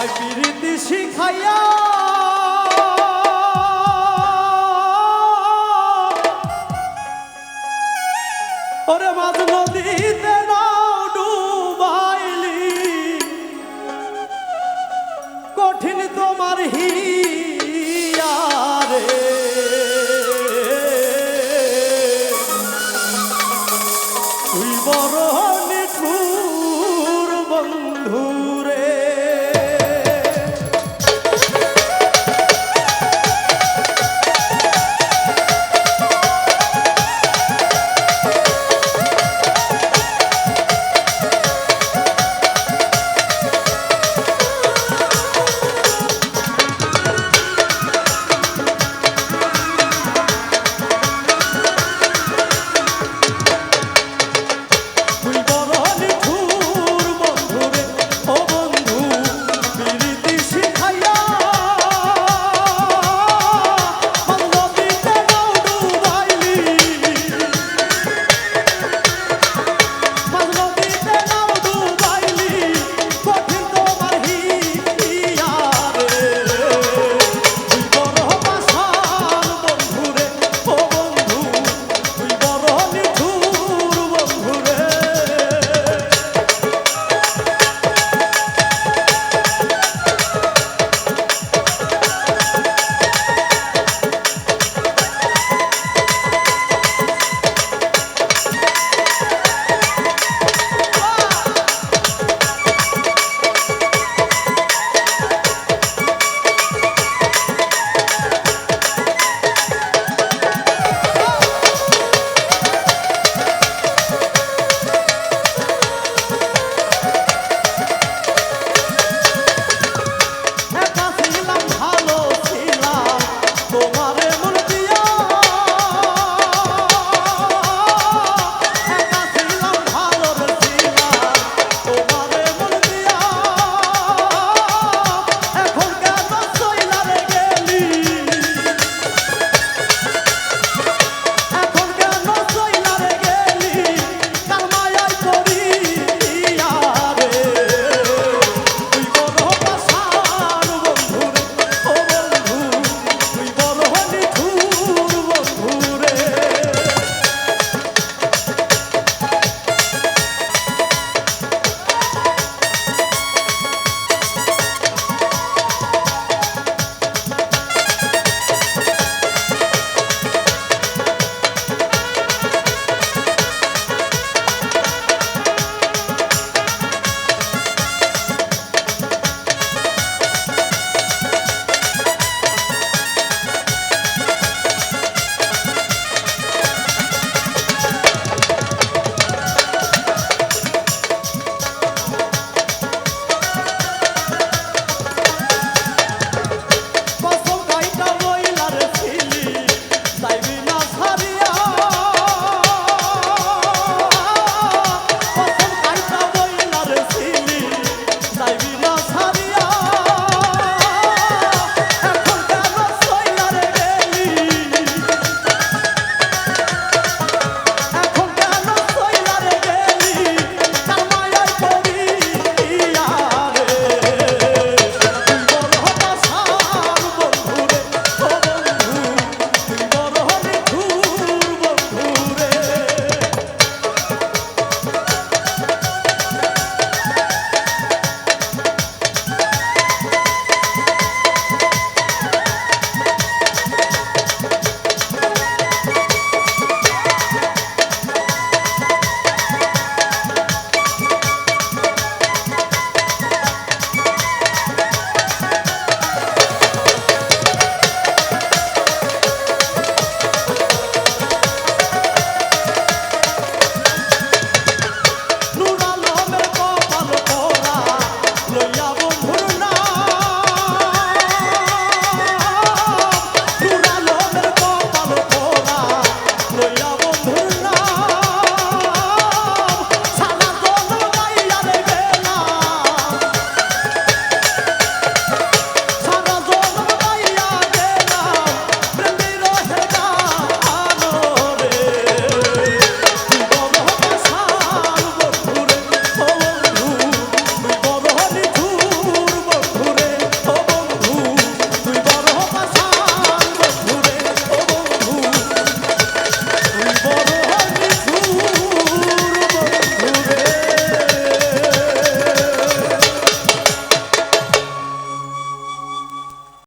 আমায় প্রীতি শিখাইয়া। ওরে মাঝ নদীতে ডুবাইলি। কঠিন তোমার হিয়ারে। তুই বড় নিঠুর বন্ধু।